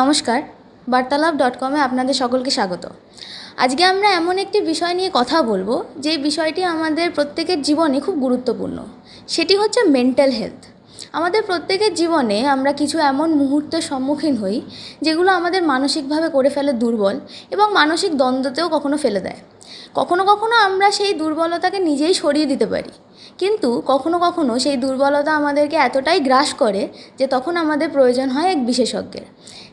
নমস্কার বার্তালাপ ডট কমে আপনাদের সকলকে স্বাগত। আজকে আমরা এমন একটি বিষয় নিয়ে কথা বলব, যে বিষয়টি আমাদের প্রত্যেকের জীবনে খুব গুরুত্বপূর্ণ। সেটি হচ্ছে মেন্টাল হেলথ আমাদের প্রত্যেকের জীবনে আমরা কিছু এমন মুহূর্তের সম্মুখীন হই, যেগুলো আমাদের মানসিকভাবে করে ফেলে দুর্বল এবং মানসিক দ্বন্দ্বতেও কখনো ফেলে দেয়। কখনো কখনো আমরা সেই দুর্বলতাকে নিজেই সরিয়ে দিতে পারি। কিন্তু কখনো কখনো সেই দুর্বলতা আমাদেরকে এতটাই গ্রাস করে যে তখন আমাদের প্রয়োজন হয় এক বিশেষজ্ঞের।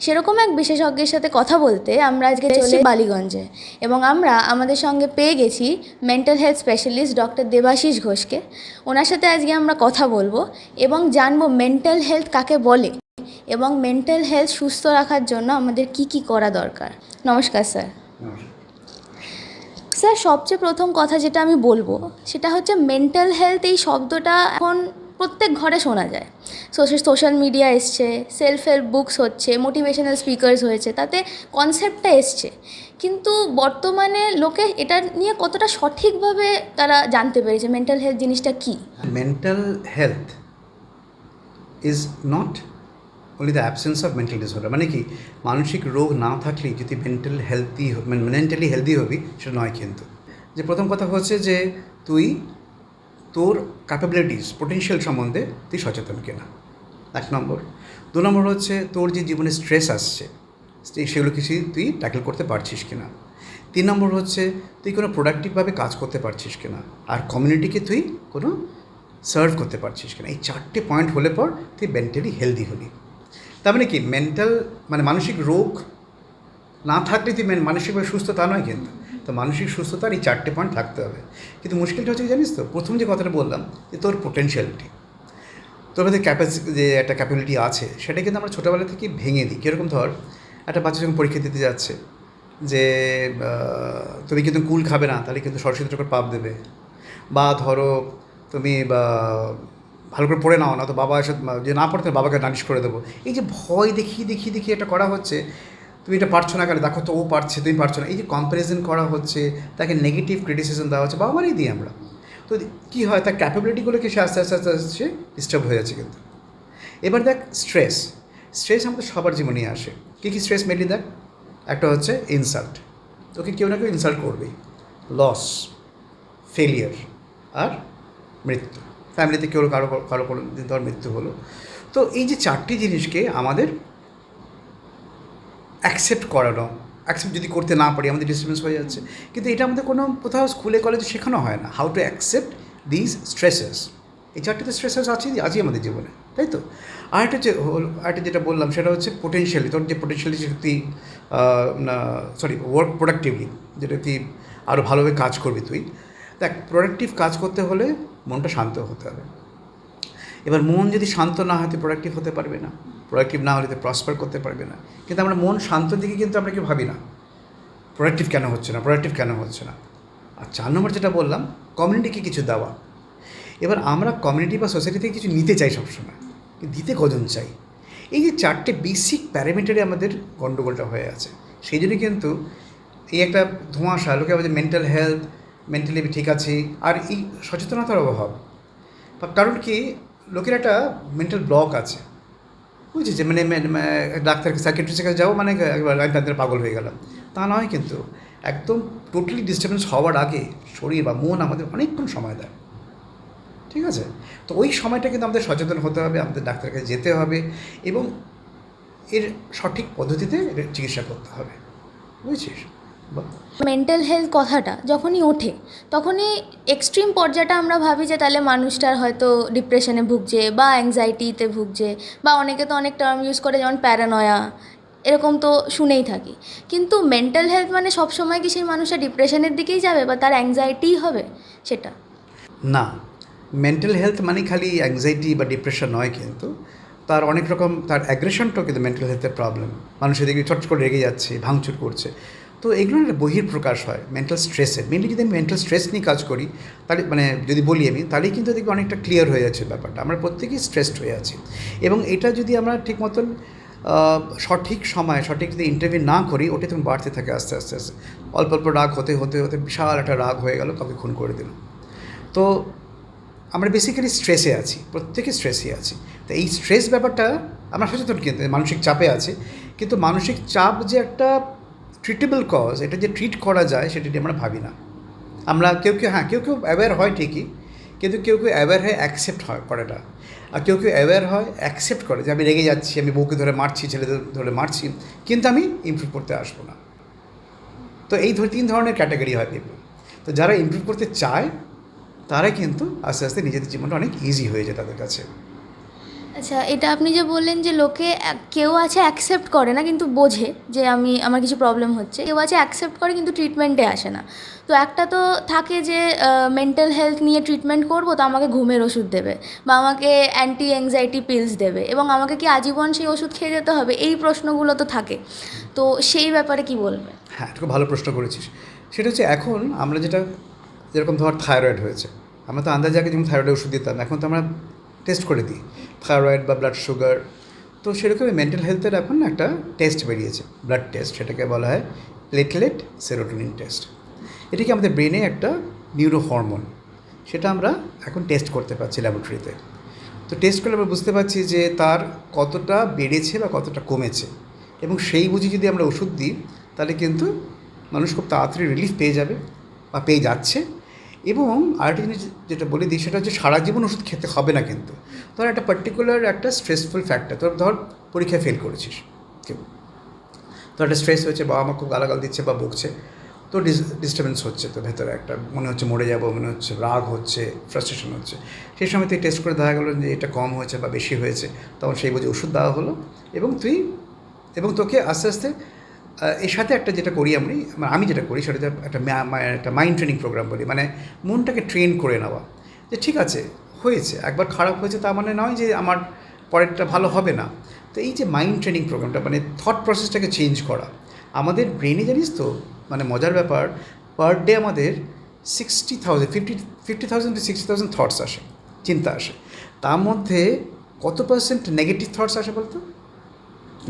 সেরকম এক বিশেষজ্ঞের সাথে কথা বলতে আমরা আজকে চলে বালিগঞ্জে এবং আমরা আমাদের সঙ্গে পেয়ে গেছি mental health specialist doctor Debashis ঘোষকে। ওনার সাথে আজকে আমরা কথা বলব এবং জানব মেন্টাল হেলথ কাকে বলে এবং মেন্টাল হেলথ সুস্থ রাখার জন্য আমাদের কি কি করা দরকার। নমস্কার স্যার। স্যার, সবচেয়ে প্রথম কথা যেটা আমি বলব, সেটা হচ্ছে মেন্টাল হেলথ এই শব্দটা এখন প্রত্যেক ঘরে শোনা যায়। সোশ্যাল মিডিয়া এসছে সেলফ হেল্প বুকস হচ্ছে মোটিভেশনাল স্পিকার্স হয়েছে, তাতে কনসেপ্টটা এসছে। কিন্তু বর্তমানে লোকে এটা নিয়ে কতটা সঠিকভাবে তারা জানতে পেরেছে মেন্টাল হেলথ জিনিসটা কী? Mental health is not only the absence of mental disorder. মানে কি, মানসিক রোগ না থাকলেই যদি মেন্টাল হেলদি মানে মেন্টালি হেলদি হবি, সেটা নয় কিন্তু। যে প্রথম কথা হচ্ছে যে, তুই তোর ক্যাপাবিলিটিস পোটেনশিয়াল সম্বন্ধে তুই সচেতন কিনা। এক নম্বর। দু নম্বর হচ্ছে তোর যে জীবনে স্ট্রেস আসছে সেগুলো কিছু তুই ট্যাকেল করতে পারছিস কিনা। তিন নম্বর হচ্ছে তুই কোনো প্রোডাক্টিভভাবে কাজ করতে পারছিস কিনা, আর কমিউনিটিকে তুই কোনো সার্ভ করতে পারছিস কিনা। এই চারটে পয়েন্ট হলে পর তুই মেন্টালি হেলদি হলি তার মানে কি? মেন্টাল মানে মানসিক রোগ না থাকলে তুই মেন- মানসিকভাবে সুস্থ তা নয় কিন্তু। তো মানসিক সুস্থতার এই চারটে পয়েন্ট থাকতে হবে। কিন্তু মুশকিলটা হচ্ছে জানিস তো? প্রথম যে কথাটা বললাম যে তোর পোটেনশিয়ালিটি তোর মধ্যে ক্যাপাসিটি যে একটা ক্যাপাবিলিটি আছে, সেটা কিন্তু আমরা ছোটোবেলা থেকে ভেঙে দিই। কীরকম ধর, একটা বাচ্চা যখন পরীক্ষা দিতে যাচ্ছে, যে তুমি কিন্তু কুল খাবে না, তাহলে কিন্তু সরস্বতী ঠাকুর পাপ দেবে। বা ধরো, তুমি, বা ভালো করে পড়ে নাও না তো বাবা এসে যে না পড়তে বাবাকে নালিশ করে দেবো। এই যে ভয় দেখিয়ে দেখিয়ে দেখিয়ে এটা করা হচ্ছে, তুমি এটা পারছ না কেন? দেখো তো ও পারছে, তুমি পারছ না। এই যে কম্প্যারিজন করা হচ্ছে, তাকে নেগেটিভ ক্রিটিসিজম দেওয়া হচ্ছে বাবা দিই আমরা। তো কী হয়, তার ক্যাপাবিলিটিগুলোকে সে আস্তে আস্তে আস্তে আস্তে সে ডিস্টার্ব হয়ে যাচ্ছে কিন্তু। এবার দেখ স্ট্রেস স্ট্রেস আমাদের সবার জীবনেই আসে। কী কী স্ট্রেস মেনলি দেখ? একটা হচ্ছে ইনসাল্ট তোকে কেউ না কেউ ইনসাল্ট করবেই। লস ফেলিয়ার আর মৃত্যু। ফ্যামিলিতে কেউ কারও কারও কোনো ধর মৃত্যু হলো। তো এই যে চারটি জিনিসকে আমাদের অ্যাকসেপ্ট করানো অ্যাকসেপ্ট যদি করতে না পারি আমাদের ডিস্টার্বেন্স হয়ে যাচ্ছে। কিন্তু এটা আমাদের কোনো, কোথাও স্কুলে কলেজে শেখানো হয় না। How to accept this stresses এই চারটিতে স্ট্রেসেস আছে আজই আমাদের জীবনে, তাই তো? আরেকটা যে হল- আরেকটা যেটা বললাম, সেটা হচ্ছে পোটেনশিয়ালি তোর যে পোটেনশিয়ালি যে তুই সরি ওয়ার্ক প্রোডাক্টিভলি যেটা তুই আরও ভালোভাবে কাজ করবি তুই। দেখ প্রোডাক্টিভ কাজ করতে হলে মনটা শান্ত হতে হবে। এবার মন যদি শান্ত না হয় তুই প্রোডাক্টিভ হতে পারবে না প্রোডাক্টিভ না হলে তুই প্রসপার করতে পারবে না। কিন্তু আমরা মন শান্ত দিকে কিন্তু আমরা কেউ ভাবি না। প্রোডাক্টিভ কেন হচ্ছে না প্রোডাক্টিভ কেন হচ্ছে না। আর চার নম্বর যেটা বললাম কমিউনিটিকে কিছু দেওয়া। এবার আমরা কমিউনিটি বা সোসাইটি থেকে কিছু নিতে চাই সবসময় দিতে কজন চাই? এই যে চারটে বেসিক প্যারামিটারে আমাদের গণ্ডগোলটা হয়ে আছে। সেই জন্য কিন্তু এই একটা ধোঁয়াশা, লোকে আমাদের মেন্টাল হেলথ মেন্টালি ঠিক আছে, আর এই সচেতনতার অভাব। কারণ কি, লোকের একটা মেন্টাল ব্লক আছে। বুঝেছে মানে মানে- মানে ডাক্তার সাইকেট্রিস্টের কাছে যাব মানে একবার তাদের পাগল হয়ে গেলাম। তা নয় কিন্তু, একদম টোটালি ডিস্টার্বেন্স হওয়ার আগে শরীর বা মন আমাদের অনেকক্ষণ সময় দেয়। ঠিক আছে? তো ওই সময়টা কিন্তু আমাদের সচেতন হতে হবে, আমাদের ডাক্তারের কাছে যেতে হবে এবং এর সঠিক পদ্ধতিতে চিকিৎসা করতে হবে। বুঝছিস? মেন্টাল হেলথ কথাটা যখনই ওঠে, তখনই এক্সট্রিম পর্যায়টা আমরা ভাবি যে তাহলে মানুষটার হয়তো ডিপ্রেশনে ভুগছে বা অ্যাংজাইটিতে ভুগছে বা অনেকে তো অনেক টার্ম ইউজ করে, যেমন প্যারানয়া এরকম তো শুনেই থাকি। কিন্তু মেন্টাল হেলথ মানে সবসময় কি সেই মানুষটা ডিপ্রেশনের দিকেই যাবে বা তার অ্যাংজাইটিই হবে? সেটা। না মেন্টাল হেলথ মানে খালি অ্যাংজাইটি বা ডিপ্রেশন নয় কিন্তু, তার অনেক রকম, তার অ্যাগ্রেশনটাও কিন্তু মেন্টাল হেলথের প্রবলেম মানুষের দিকে চট করে রেগে যাচ্ছে, ভাঙচুর করছে। তো এগুলোর একটা বহির প্রকাশ হয় মেন্টাল স্ট্রেসের মেনলি যদি আমি মেন্টাল স্ট্রেস নিয়ে কাজ করি, তাহলে মানে যদি বলি আমি, তাহলেই কিন্তু দেখবি অনেকটা ক্লিয়ার হয়ে যাচ্ছে ব্যাপারটা। আমরা প্রত্যেকেই স্ট্রেসড হয়ে আছি। এবং এটা যদি আমরা ঠিক মতন সঠিক সময়, সঠিক যদি ইন্টারভিউ না করি, ওটা তখন বাড়তে থাকে আস্তে আস্তে আস্তে। অল্প অল্প রাগ হতে হতে হতে বিশাল একটা রাগ হয়ে গেল, কাউকে খুন করে দিল। তো আমরা বেসিক্যালি স্ট্রেসে আছি, প্রত্যেকে স্ট্রেসে আছি। তো এই স্ট্রেস ব্যাপারটা আমরা সচেতন কিন্তু মানসিক চাপে আছে। কিন্তু মানসিক চাপ যে একটা ট্রিটেবল কজ এটা যে ট্রিট করা যায়, সেটা নিয়ে আমরা ভাবি না। আমরা কেউ কেউ হ্যাঁ কেউ কেউ অ্যাওয়্যার হয় ঠিকই, কিন্তু কেউ কেউ অ্যাওয়্যার হয় অ্যাকসেপ্ট হয় করে না আর কেউ কেউ অ্যাওয়্যার হয় অ্যাকসেপ্ট করে যে আমি রেগে যাচ্ছি, আমি বউকে ধরে মারছি, ছেলেদের ধরে মারছি, কিন্তু আমি ইমপ্রুভ করতে আসব না। তো এই ধর, তিন ধরনের ক্যাটাগরি হয় পিপল তো যারা ইমপ্রুভ করতে চায় তারা কিন্তু আস্তে আস্তে নিজেদের জীবনটা অনেক ইজি হয়ে যায় তাদের কাছে। আচ্ছা এটা আপনি যে বললেন যে লোকে কেউ আছে অ্যাকসেপ্ট করে না, কিন্তু বোঝে যে আমি, আমার কিছু প্রবলেম হচ্ছে। কেউ আছে অ্যাকসেপ্ট করে, কিন্তু ট্রিটমেন্টে আসে না। তো একটা তো থাকে যে মেন্টাল হেলথ নিয়ে ট্রিটমেন্ট করব, তো আমাকে ঘুমের ওষুধ দেবে বা আমাকে অ্যান্টি অ্যাংজাইটি পিলস দেবে এবং আমাকে কি আজীবন সেই ওষুধ খেয়ে যেতে হবে? এই প্রশ্নগুলো তো থাকে। তো সেই ব্যাপারে কি বলবে হ্যাঁ খুব ভালো প্রশ্ন করেছিস। সেটা হচ্ছে এখন আমরা যেটা, যেরকম ধর থাইরয়েড হয়েছে। আমরা তো আন্দাজে আগে যেমন থাইরয়েড ওষুধ দিতাম, এখন তো আমরা টেস্ট করে দিই। থাইরয়েড বা ব্লাড সুগার তো সেরকমই মেন্টাল হেলথের এখন একটা টেস্ট বেরিয়েছে। ব্লাড টেস্ট সেটাকে বলা হয় প্লেটলেট সেরোটোনিন টেস্ট এটা কি আমাদের ব্রেনে একটা নিউরো হরমোন সেটা আমরা এখন টেস্ট করতে পারছি ল্যাবরেটরিতে তো টেস্ট করলে আমরা বুঝতে পারছি যে তার কতটা বেড়েছে বা কতটা কমেছে। এবং সেই বুঝি যদি আমরা ওষুধ দিই, তাহলে কিন্তু মানুষ খুব তাড়াতাড়ি রিলিফ পেয়ে যাবে বা পেয়ে যাচ্ছে। এবং আরেকটা জিনিস যেটা বলে দিই, সেটা হচ্ছে সারা জীবন ওষুধ খেতে হবে না কিন্তু। ধর একটা পার্টিকুলার একটা স্ট্রেসফুল ফ্যাক্টর তোর ধর পরীক্ষায় ফেল করেছিস, কেউ। তো একটা স্ট্রেস হয়েছে, বাবা মা খুব গালাগাল দিচ্ছে বা বকছে তো ডিস্টার্বেন্স হচ্ছে তো ভেতরে একটা মনে হচ্ছে মরে যাব, মনে হচ্ছে রাগ হচ্ছে ফ্রাস্ট্রেশন হচ্ছে। সেই সময় তুই টেস্ট করে দেখা গেলো যে এটা কম হয়েছে বা বেশি হয়েছে, তখন সেই বুঝে ওষুধ দেওয়া হলো এবং তুই, এবং তোকে আস্তে আস্তে এর সাথে একটা যেটা করি আমি মানে আমি যেটা করি সেটা একটা একটা মাইন্ড ট্রেনিং প্রোগ্রাম বলি মানে মনটাকে ট্রেন করে নেওয়া। যে ঠিক আছে, হয়েছে, একবার খারাপ হয়েছে তা মানে নয় যে আমার পরেরটা ভালো হবে না। তো এই যে মাইন্ড ট্রেনিং প্রোগ্রামটা মানে থট প্রসেসটাকে চেঞ্জ করা। আমাদের ব্রেনে জানিস তো মানে মজার ব্যাপার পার ডে আমাদের sixty thousand fifty fifty thousand to sixty thousand thoughts আসে, চিন্তা আসে। তার মধ্যে কত পার্সেন্ট নেগেটিভ থটস আসে বলতো?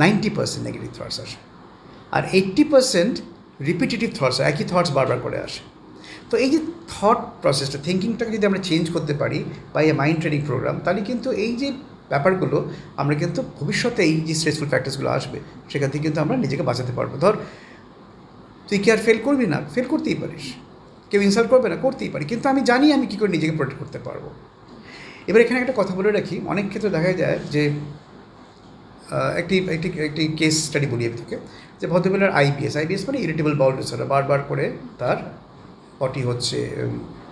নাইনটি পার্সেন্ট নেগেটিভ থটস আসে। আর এইট্টি পার্সেন্ট রিপিটেটিভ থটস একই থটস বারবার করে আসে। তো এই যে থট প্রসেসটা থিঙ্কিংটাকে যদি আমরা চেঞ্জ করতে পারি বা এই মাইন্ড ট্রেনিং প্রোগ্রাম তাহলে কিন্তু এই যে ব্যাপারগুলো, আমরা কিন্তু ভবিষ্যতে এই যে স্ট্রেসফুল ফ্যাক্টার্সগুলো আসবে, সেখান থেকে কিন্তু আমরা নিজেকে বাঁচাতে পারব। ধর, তুই কি আর ফেল করবি না? ফেল করতেই পারিস। কেউ ইনসাল্ট করবে না? করতেই পারি। কিন্তু আমি জানি আমি কী করে নিজেকে প্রোটেক্ট করতে পারব। এবার এখানে একটা কথা বলে রাখি। অনেক ক্ষেত্রে দেখা যায় যে একটি একটি একটি কেস স্টাডি বলি আমি তোকে। যে ভদ্রবেলার আইবিএস আইবিএস মানে ইরিটেবল বাউল ডিসঅর্ডার বারবার করে তার পটি হচ্ছে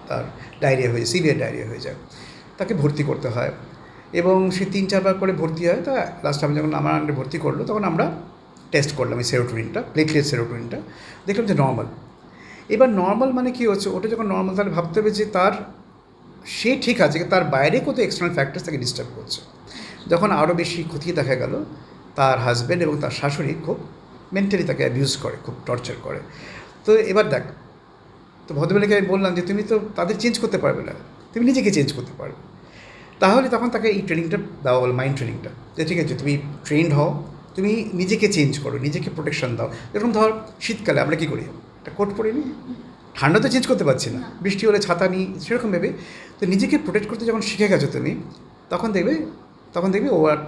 তার ডায়রিয়া হয়ে সিভিয়ার ডায়রিয়া হয়ে যায়। তাকে ভর্তি করতে হয় এবং সে তিন চারবার করে ভর্তি হয়। তা লাস্ট আমি যখন আমার আন্ডারে ভর্তি করল, তখন আমরা টেস্ট করলাম এই সেরোটোনিনটা প্লেটলেট সেরোটোনিনটা দেখলাম যে নর্মাল এবার নর্মাল মানে কী হচ্ছে? ওটা যখন নর্মাল তাহলে ভাবতে হবে যে তার, সে ঠিক আছে, তার বাইরে কত এক্সটার্নাল ফ্যাক্টরস তাকে ডিস্টার্ব করছে। যখন আরও বেশি খতিয়ে দেখা গেল, তার হাজব্যান্ড এবং তার শাশুড়ি খুব মেন্টালি তাকে অ্যাবিউজ করে, খুব টর্চার করে। তো এবার দেখ, তো ভদ্রবেলাকে আমি বললাম যে, তুমি তো তাদের চেঞ্জ করতে পারবে না। তুমি নিজেকে চেঞ্জ করতে পারবে। তাহলে তখন তাকে এই ট্রেনিংটা দেওয়া হলো মাইন্ড ট্রেনিংটা যে, ঠিক আছে, তুমি ট্রেন্ড হও, তুমি নিজেকে চেঞ্জ করো, নিজেকে প্রোটেকশন দাও। যেরকম ধর, শীতকালে আমরা কী করি? একটা কোট পরে নিই ঠান্ডা তো চেঞ্জ করতে পারছি না। বৃষ্টি হলে ছাতা নিই সেরকম ভেবে। তো নিজেকে প্রোটেক্ট করতে যখন শিখে গেছো তুমি, তখন দেখবে তখন দেখবি ও আর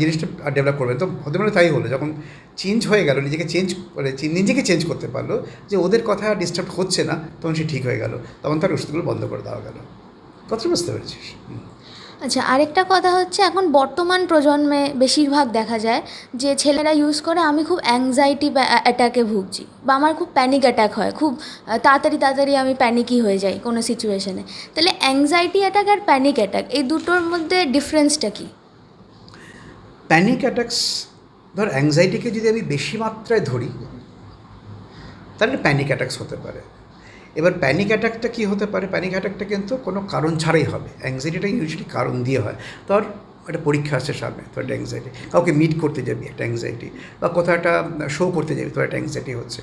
জিনিসটা ডেভেলপ করবে তো হতে পারে তাই হলো, যখন চেঞ্জ হয়ে গেল, নিজেকে চেঞ্জ করে নিজেকে চেঞ্জ করতে পারল যে ওদের কথা ডিস্টার্ব হচ্ছে না, তখন সে ঠিক হয়ে গেল। তখন তার ওষুধগুলো বন্ধ করে দেওয়া গেল। কথা বুঝতে পেরেছিস? আচ্ছা আরেকটা কথা হচ্ছে, এখন বর্তমান প্রজন্মে বেশিরভাগ দেখা যায় যে ছেলেরা ইউজ করে, আমি খুব অ্যাংজাইটি অ্যাটাকে ভুগছি বা আমার খুব প্যানিক অ্যাটাক হয়। খুব তাড়াতাড়ি তাড়াতাড়ি আমি প্যানিকই হয়ে যাই কোনো সিচুয়েশনে তাহলে অ্যাংজাইটি অ্যাটাক আর প্যানিক অ্যাটাক এই দুটোর মধ্যে ডিফারেন্সটা কী? প্যানিক অ্যাটাক্স ধর অ্যাংজাইটিকে যদি আমি বেশি মাত্রায় ধরি, তাহলে প্যানিক অ্যাটাক্স হতে পারে। এবার প্যানিক অ্যাটাকটা কী হতে পারে? প্যানিক অ্যাটাকটা কিন্তু কোনো কারণ ছাড়াই হবে। অ্যাংজাইটিটা ইউজুয়ালি কারণ দিয়ে হয়। তোর একটা পরীক্ষা আসছে সামনে তোর একটা অ্যাংজাইটি কাউকে মিট করতে যাবি, একটা অ্যাংজাইটি বা কোথাও একটা শো করতে যাবি, তোর একটা অ্যাংজাইটি হচ্ছে।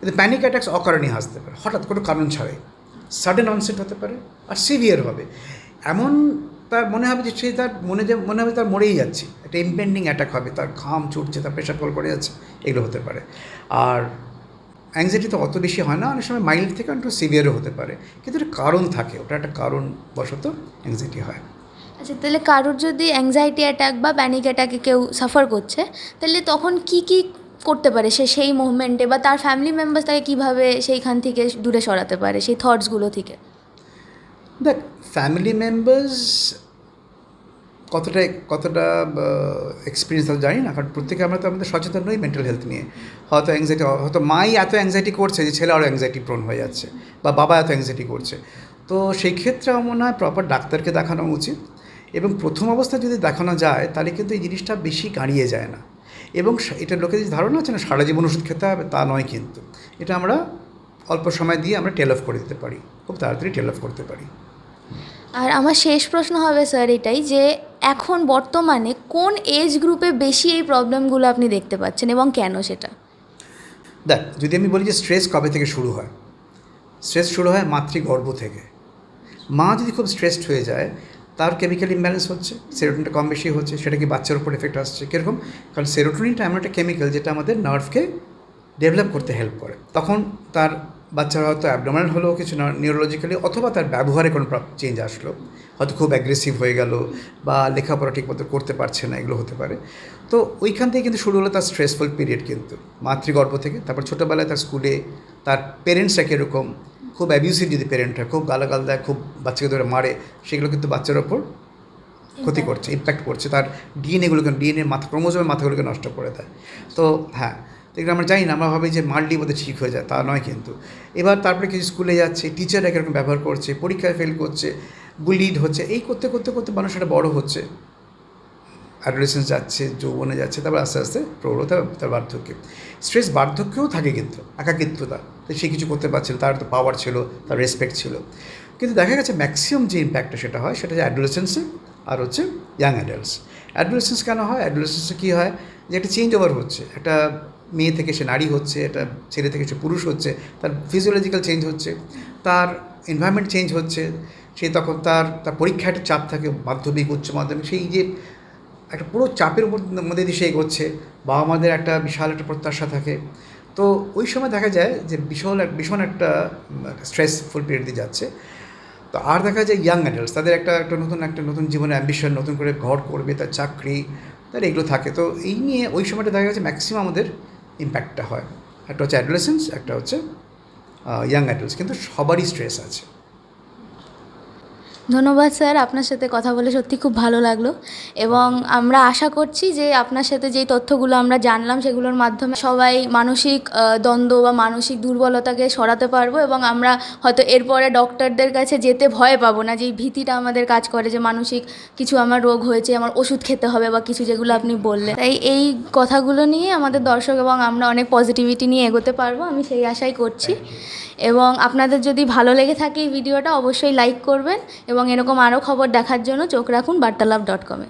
কিন্তু প্যানিক অ্যাটাক্স অকারণে আসতে পারে। হঠাৎ কোনো কারণ ছাড়াই। সাডেন অনসেট হতে পারে আর সিভিয়ার হবে। এমন তার মনে হবে যে সে তার মনে যে মনে হবে তার মরেই যাচ্ছে। একটা ইম্পেন্ডিং অ্যাটাক হবে তার ঘাম ছুটছে তার প্রেশার ফল করে যাচ্ছে এগুলো হতে পারে। আর অ্যাংজাইটি তো অত বেশি হয় না অনেক সময় মাইল্ড থেকে একটু সিভিয়ারও হতে পারে। কিন্তু একটা কারণ থাকে ওটা একটা কারণ বশত অ্যাংজাইটি হয়। আচ্ছা তাহলে কারোর যদি অ্যাংজাইটি অ্যাটাক বা প্যানিক অ্যাটাকে কেউ সাফার করছে তাহলে তখন কি কি করতে পারে সে সেই মুভমেন্টে বা তার ফ্যামিলি মেম্বার্স তাকে কীভাবে সেইখান থেকে দূরে সরাতে পারে সেই থটসগুলো থেকে? দেখ ফ্যামিলি মেম্বার্স কতটা কতটা এক্সপিরিয়েন্স তাদের জানি না। কারণ প্রত্যেকে আমরা তো আমাদের সচেতন নই মেন্টাল হেলথ নিয়ে। হয়তো অ্যাংজাইটি হয়তো মাই এত অ্যাংজাইটি করছে যে ছেলে আরও অ্যাংজাইটি প্রোন হয়ে যাচ্ছে বা বাবা এত অ্যাংজাইটি করছে। তো সেই ক্ষেত্রে আমার মনে হয় প্রপার ডাক্তারকে দেখানো উচিত এবং প্রথম অবস্থায় যদি দেখানো যায়, তাহলে কিন্তু এই জিনিসটা বেশি গাড়িয়ে যায় না। এবং এটা লোকের যে ধারণা আছে না, সারা জীবন ওষুধ খেতে হবে, তা নয় কিন্তু। এটা আমরা অল্প সময় দিয়ে আমরা টেল অফ করে দিতে পারি। খুব তাড়াতাড়ি টেল অফ করতে পারি। আর আমার শেষ প্রশ্ন হবে স্যার এটাই যে এখন বর্তমানে কোন এজ গ্রুপে বেশি এই প্রবলেমগুলো আপনি দেখতে পাচ্ছেন এবং কেন সেটা? দেখ, যদি আমি বলি যে স্ট্রেস কবে থেকে শুরু হয়? স্ট্রেস শুরু হয় মাতৃগর্ভ থেকে। মা যদি খুব স্ট্রেসড হয়ে যায়, তার কেমিক্যাল ইমব্যালেন্স হচ্ছে সেরোটোনিনটা কম বেশি হচ্ছে, সেটা কি বাচ্চার উপর এফেক্ট আসছে, কীরকম? কারণ সেরোটোনিনটা এমন একটা কেমিক্যাল যেটা আমাদের নার্ভকে ডেভেলপ করতে হেল্প করে। তখন তার বাচ্চার হয়তো অ্যাবডোমিনাল হলেও কিছু না নিউরোলজিক্যালি অথবা তার ব্যবহারে কোনো চেঞ্জ আসলো। হয়তো খুব অ্যাগ্রেসিভ হয়ে গেল বা লেখাপড়া ঠিকমতো করতে পারছে না এগুলো হতে পারে। তো ওইখান থেকে কিন্তু শুরু হলো তার স্ট্রেসফুল পিরিয়ড কিন্তু। মাতৃগর্ভ থেকে তারপর ছোটোবেলায় তার স্কুলে তার পেরেন্টসরা কীরকম খুব অ্যাবিউসিভ যদি প্যারেন্ট হয় খুব গালাগাল দেয় খুব বাচ্চাকে ধরে মারে সেগুলো কিন্তু বাচ্চার ওপর ক্ষতি করছে ইম্প্যাক্ট করছে। তার ডিএনএগুলোকে ডিএনএ মাথা ক্রোমোজোমের মাথাগুলোকে নষ্ট করে দেয়। তো হ্যাঁ এগুলো আমরা জানি না, আমরা ভাবি যে মারলি বোধহয় ঠিক হয়ে যায়, তা নয় কিন্তু। এবার তারপরে কিছু স্কুলে যাচ্ছে টিচাররা কীরকম ব্যবহার করছে, পরীক্ষায় ফেল করছে বুলিড হচ্ছে, এই করতে করতে করতে মানুষ একটা বড় হচ্ছে। অ্যাডোলেসেন্স যাচ্ছে, যৌবনে যাচ্ছে, তারপর আস্তে আস্তে প্রবণতা তার বার্ধক্যে। স্ট্রেস বার্ধক্যেও থাকে কিন্তু, একাকিত্বতা। সে কিছু করতে পারছিল তার তো পাওয়ার ছিল, তার রেসপেক্ট ছিল। কিন্তু দেখা গেছে ম্যাক্সিমাম যে ইম্প্যাক্টটা সেটা হয়, সেটা হচ্ছে অ্যাডোলেসেন্সে আর হচ্ছে ইয়াং অ্যাডাল্টস অ্যাডোলেসেন্স কেন হয়? অ্যাডোলেসেন্সে কী হয়? যে একটা চেঞ্জ ওভার হচ্ছে, একটা মেয়ে থেকে সে নারী হচ্ছে, একটা ছেলে থেকে সে পুরুষ হচ্ছে, তার ফিজিওলজিক্যাল চেঞ্জ হচ্ছে, তার এনভায়রনমেন্ট চেঞ্জ হচ্ছে, সে তখন তার তার পরীক্ষা একটা চাপ থাকে, মাধ্যমিক, উচ্চ মাধ্যমিক, সেই যে একটা পুরো চাপের উপর মধ্যে দিয়ে সে এগোচ্ছে, বাবা মাদের একটা বিশাল একটা প্রত্যাশা থাকে। তো ওই সময় দেখা যায় যে বিশাল এক, ভীষণ একটা স্ট্রেসফুল পিরিয়ড দিয়ে যাচ্ছে। তো আর দেখা যায় ইয়াং অ্যাডাল্টস তাদের একটা একটা নতুন একটা নতুন জীবনে অ্যাম্বিশন নতুন করে ঘর করবে, তার চাকরি, তার এগুলো থাকে। তো এই নিয়ে ওই সময়টা দেখা গেছে ম্যাক্সিমাম আমাদের ইম্প্যাক্টটা হয়। একটা হচ্ছে অ্যাডোলেসেন্স একটা হচ্ছে ইয়াং অ্যাডাল্টস কিন্তু সবারই স্ট্রেস আছে। ধন্যবাদ স্যার, আপনার সাথে কথা বলে সত্যি খুব ভালো লাগল এবং আমরা আশা করছি যে আপনার সাথে যেই তথ্যগুলো আমরা জানলাম সেগুলোর মাধ্যমে সবাই মানসিক দ্বন্দ্ব বা মানসিক দুর্বলতাকে সরাতে পারব এবং আমরা হয়তো এরপরে ডক্টরদের কাছে যেতে ভয় পাবো না যে এই ভীতিটা আমাদের কাজ করে যে মানসিক কিছু আমার রোগ হয়েছে, আমার ওষুধ খেতে হবে বা কিছু যেগুলো আপনি বললেন। তাই এই কথাগুলো নিয়ে আমাদের দর্শক এবং আমরা অনেক পজিটিভিটি নিয়ে এগোতে পারব, আমি সেই আশাই করছি। এবং আপনাদের যদি ভালো লেগে থাকে এই ভিডিওটা, অবশ্যই লাইক করবেন এবং এরকম আরও খবর দেখার জন্য চোখ রাখুন বার্তালাপ ডট কমে